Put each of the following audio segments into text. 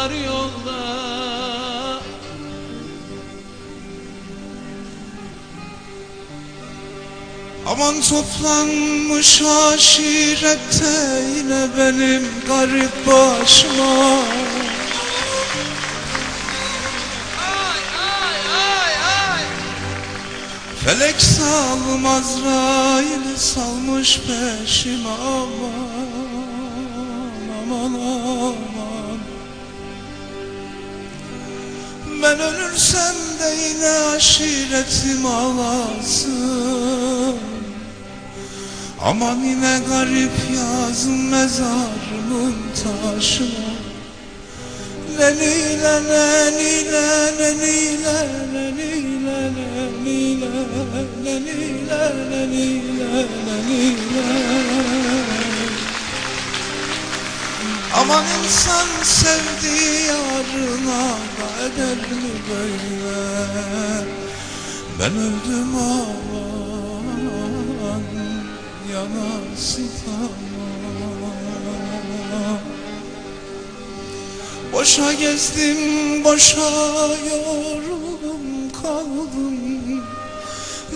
var yolda. Aman toplanmış aşirette yine benim garip başıma. Ay, ay. Felek salmaz Azrail'i salmış peşime. Aman aman aman. Ben ölürsem de yine aşiretim ağlasın. Aman yine garip yazın mezarımın taşına. Lenile lenile lenile lenile lenile lenile lenile lenile Aman insan sevdiği yarına da eder mi böyle. Ben öldüm aman yanasın aman Boşa gezdim, boşa yorum kaldım.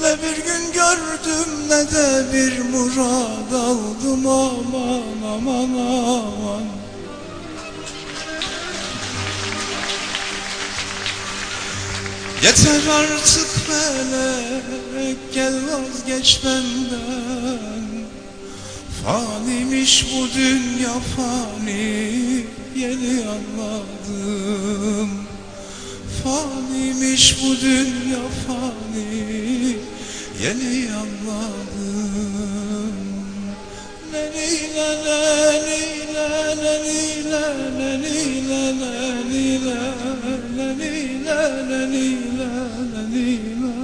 Ne bir gün gördüm ne de bir murad aldım. Aman aman aman Yeter artık melek gel vazgeç benden Fanimiş bu dünya fani yeni anladım Fanimiş bu dünya fani yeni anladım Lenile lenile lenile lenile lenile lenile lenile lenile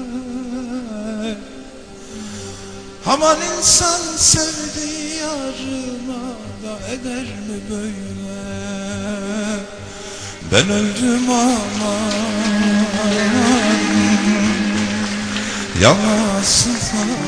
Aman insan sevdiği yarına da eder mi böyle? Ben öldüm aman Yanasın aman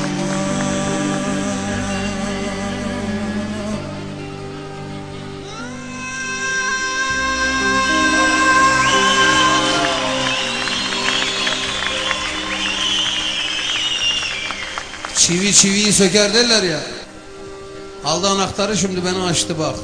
Çivi çiviyi söker derler ya. Aldı şimdi beni açtı bak.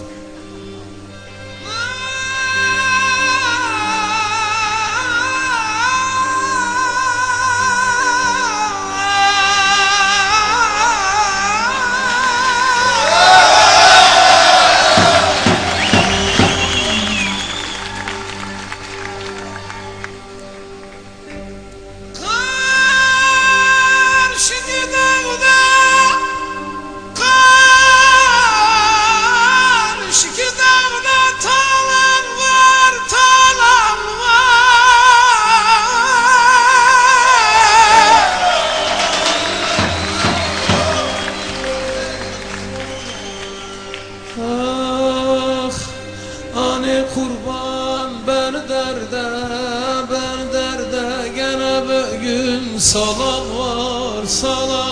Salam var, salam